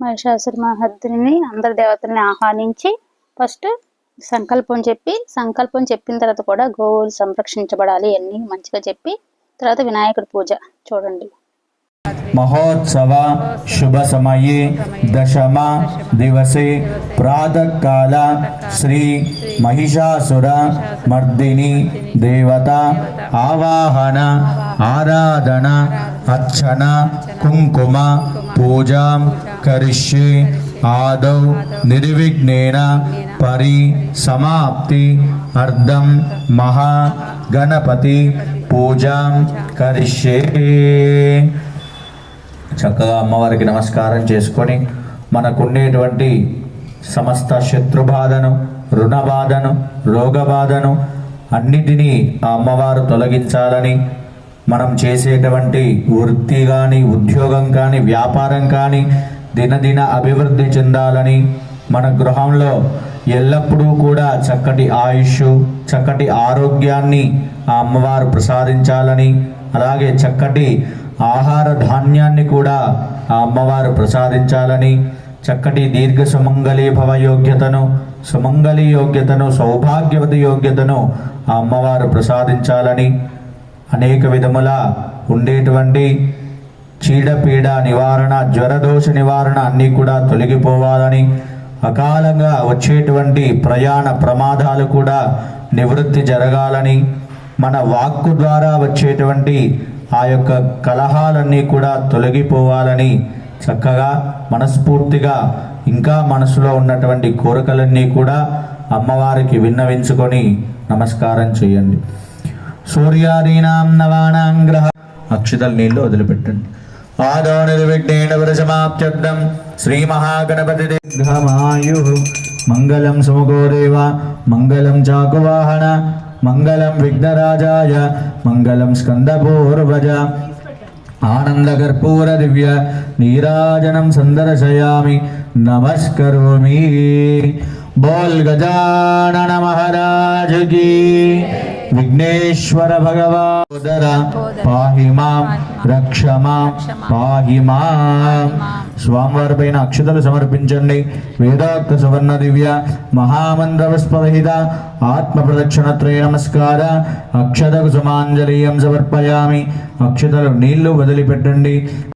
మహిషాసుర మహర్దిని అందరి దేవతల్ని ఆహ్వానించి ఫస్ట్ సంకల్పం చెప్పి సంకల్పం చెప్పిన తర్వాత కూడా గోవులు సంరక్షించబడాలి అన్ని మంచిగా చెప్పి తర్వాత వినాయకుడి పూజ చూడండి. మహోత్సవ శుభ సమయే దశమ దివసే ప్రాతకాల శ్రీ మహిషాసుర మర్దిని దేవత ఆవాహన ఆరాధన అర్చన కుంకుమ పూజ. కరిష్యి ఆదౌ నిర్విఘ్నేన పరి సమాప్తి అర్థం మహా గణపతి పూజాం కరిష్యే చక్కగా అమ్మవారికి నమస్కారం చేసుకొని మనకుండేటువంటి సమస్త శత్రుబాధను రుణబాధను రోగబాధను అన్నిటినీ ఆ అమ్మవారు తొలగించాలని మనం చేసేటువంటి వృత్తి కానీ ఉద్యోగం కానీ వ్యాపారం కానీ దినదిన అభివృద్ధి చెందాలని మన గృహంలో ఎల్లప్పుడూ కూడా చక్కటి ఆయుష్ చక్కటి ఆరోగ్యాన్ని ఆ అమ్మవారు ప్రసాదించాలని అలాగే చక్కటి ఆహార ధాన్యాన్ని కూడా ఆ అమ్మవారు ప్రసాదించాలని చక్కటి దీర్ఘ సుమంగళీ భవ యోగ్యతను సుమంగళి యోగ్యతను సౌభాగ్యవతి యోగ్యతను ఆ అమ్మవారు ప్రసాదించాలని అనేక విధముల ఉండేటువంటి చీడపీడ నివారణ జ్వరదోష నివారణ అన్నీ కూడా తొలగిపోవాలని అకాలంగా వచ్చేటువంటి ప్రయాణ ప్రమాదాలు కూడా నివృత్తి జరగాలని మన వాక్కు ద్వారా వచ్చేటువంటి ఆ యొక్క కలహాలన్నీ కూడా తొలగిపోవాలని చక్కగా మనస్ఫూర్తిగా ఇంకా మనసులో ఉన్నటువంటి కోరికలన్నీ కూడా అమ్మవారికి విన్నవించుకొని నమస్కారం చేయండి. సూర్యాదీనాం నవానాం గ్రహ అక్షతల నీళ్ళు వదిలిపెట్టండి. पादो निर्विघ्नेन वरसमाप्त्यब्दं श्रीमहागणपतिदीर्घमायुः मङ्गलं सुमुखो देव मङ्गलं चाकुवाहन मङ्गलं विघ्नराजाय मङ्गलं स्कन्दपूर्वज आनन्दकर्पूरदिव्य नीराजनं सन्दर्शयामि नमस्करोमि बोल् गजानन महाराज की విఘ్నేశ్వర భగవాదర పాహి మాం రక్ష మాం పాహి మాం. స్వామివారి పైన అక్షతలు సమర్పించండి. వేదాక్త సువర్ణ దివ్య మహామంత్ర పుష్పవిహిత ఆత్మ ప్రదక్షిణత్రయ నమస్కార అక్షతకు సుమాంజలీయం సమర్పయామి. అక్షతలు నీళ్ళు వదిలిపెట్టండి.